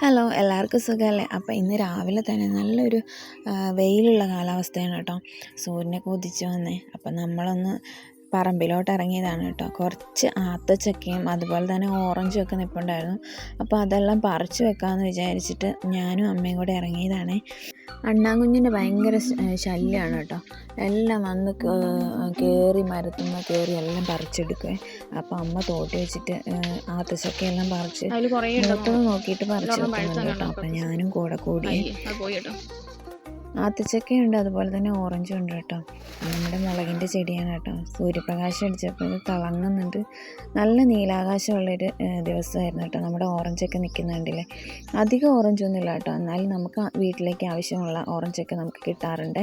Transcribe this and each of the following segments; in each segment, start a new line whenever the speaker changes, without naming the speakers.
Hello എല്ലാവർക്കും സുഖമല്ലേ? അപ്പോൾ ഇന്ന് രാവിലെ തന്നെ നല്ലൊരു വെയിലുള്ള കാലാവസ്ഥയാണ് കേട്ടോ. സൂര്യനെ കൊതിച്ച് വന്നേ. അപ്പം നമ്മളൊന്ന് പറമ്പിലോട്ട് ഇറങ്ങിയതാണ് കേട്ടോ. കുറച്ച് ആത്തച്ചക്കയും അതുപോലെ തന്നെ ഓറഞ്ചും ഒക്കെ നിൽപ്പുണ്ടായിരുന്നു അപ്പോൾ അതെല്ലാം പറിച്ചു വെക്കാമെന്ന് വിചാരിച്ചിട്ട് ഞാനും അമ്മയും കൂടെ ഇറങ്ങിയതാണ്. അണ്ണാങ്കുഞ്ഞിന്റെ ഭയങ്കര ശല്യമാണ് കേട്ടോ. എല്ലാം വന്ന് കയറി മരത്തുനിന്ന് കയറി എല്ലാം പറിച്ചെടുക്കുക അപ്പോൾ അമ്മ തോട്ടി വെച്ചിട്ട് ആത്തച്ചക്കയെല്ലാം പറിച്ച്
അതിൽ കുറേ
മൂത്തത് നോക്കിയിട്ട് പറിച്ചു വെക്കുന്നുണ്ട് കേട്ടോ. അപ്പം ഞാനും കൂടെ കൂടി ആത്തച്ചക്കയുണ്ട് അതുപോലെ തന്നെ ഓറഞ്ചും ഉണ്ട് കേട്ടോ. നമ്മുടെ മുളകിന്റെ ചെടിയാണ് കേട്ടോ. സൂര്യപ്രകാശം അടിച്ചപ്പോൾ ഇത് തിളങ്ങുന്നുണ്ട്. നല്ല നീലാകാശമുള്ളൊരു ദിവസമായിരുന്നു കേട്ടോ. നമ്മുടെ ഓറഞ്ചൊക്കെ നിൽക്കുന്നുണ്ടല്ലേ അധികം ഓറഞ്ചൊന്നും ഇല്ല കേട്ടോ. എന്നാലും നമുക്ക് വീട്ടിലേക്ക് ആവശ്യമുള്ള ഓറഞ്ചൊക്കെ നമുക്ക് കിട്ടാറുണ്ട്.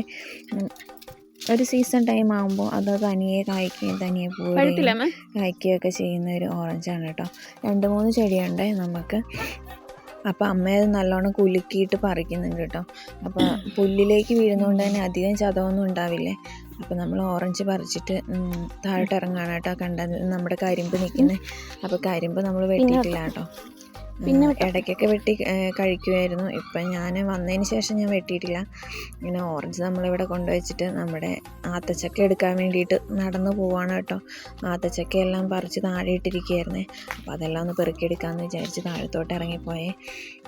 ഒരു സീസൺ ടൈം ആകുമ്പോൾ അത് തനിയെ കായ്ക്കുകയും തനിയെ പോവുകയും കായ്ക്കുകയൊക്കെ ചെയ്യുന്ന ഒരു ഓറഞ്ചാണ് കേട്ടോ. രണ്ട് മൂന്ന് ചെടിയുണ്ട് നമുക്ക്. അപ്പോൾ അമ്മ അത് നല്ലോണം കുലുക്കിയിട്ട് പറിക്കുന്നുണ്ട് കേട്ടോ. അപ്പോൾ പുല്ലിലേക്ക് വീഴുന്നതുകൊണ്ട് തന്നെ അധികം ചതവൊന്നും ഉണ്ടാവില്ലേ? അപ്പോൾ നമ്മൾ ഓറഞ്ച് പറിച്ചിട്ട് താഴോട്ട് ഇറങ്ങാണ് കേട്ടോ കണ്ടത്. നമ്മുടെ കരിമ്പ് നിൽക്കുന്നത് അപ്പോൾ കരിമ്പ് നമ്മൾ വെട്ടിയിട്ടില്ല കേട്ടോ.
പിന്നെ
ഇടയ്ക്കൊക്കെ വെട്ടി കഴിക്കുമായിരുന്നു ഇപ്പം ഞാൻ വന്നതിന് ശേഷം ഞാൻ വെട്ടിയിട്ടില്ല. പിന്നെ ഓറഞ്ച് നമ്മളിവിടെ കൊണ്ടുവച്ചിട്ട് നമ്മുടെ ആത്തച്ചക്ക എടുക്കാൻ വേണ്ടിയിട്ട് നടന്നു പോവാണ് കേട്ടോ. ആത്തച്ചക്കയെല്ലാം പറിച്ച് താഴെ ഇട്ടിരിക്കുകയായിരുന്നേ അപ്പോൾ അതെല്ലാം ഒന്ന് പെറുക്കിയെടുക്കാമെന്ന് വിചാരിച്ച് താഴത്തോട്ട് ഇറങ്ങിപ്പോയേ.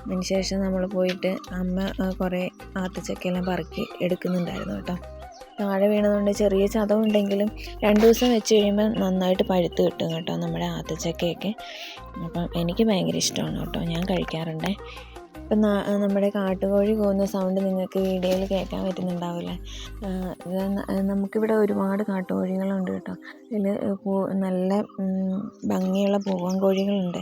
അതിന് ശേഷം നമ്മൾ പോയിട്ട് അമ്മ കുറേ ആത്തച്ചക്കയെല്ലാം പറക്കി എടുക്കുന്നുണ്ടായിരുന്നു കേട്ടോ. താഴെ വീണതുകൊണ്ട് ചെറിയ ചതവുണ്ടെങ്കിലും രണ്ട് ദിവസം വെച്ച് കഴിയുമ്പോൾ നന്നായിട്ട് പഴുത്ത് കിട്ടും കേട്ടോ നമ്മുടെ ആത്തച്ചക്കയൊക്കെ. അപ്പം എനിക്ക് ഭയങ്കര ഇഷ്ടമാണ് കേട്ടോ. ഞാൻ കഴിക്കാറുണ്ട്. ഇപ്പം നമ്മുടെ കാട്ടുകോഴി പോകുന്ന സൗണ്ട് നിങ്ങൾക്ക് വീഡിയോയിൽ കേൾക്കാൻ പറ്റുന്നുണ്ടാവില്ല. നമുക്കിവിടെ ഒരുപാട് കാട്ടുകോഴികളുണ്ട് കേട്ടോ. ഇതിൽ നല്ല ഭംഗിയുള്ള പൂവൻ കോഴികളുണ്ട്.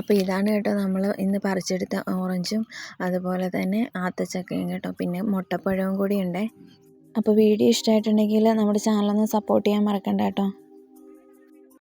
അപ്പോൾ ഇതാണ് കേട്ടോ നമ്മൾ ഇന്ന് പറിച്ചെടുത്ത ഓറഞ്ചും അതുപോലെ തന്നെ ആത്തച്ചക്കയും കേട്ടോ. പിന്നെ മുട്ടപ്പഴവും കൂടി ഉണ്ട് അപ്പോൾ വീഡിയോ ഇഷ്ടമായിട്ടുണ്ടെങ്കിൽ നമ്മുടെ ചാനലൊന്ന് സപ്പോർട്ട് ചെയ്യാൻ മറക്കണ്ട കേട്ടോ.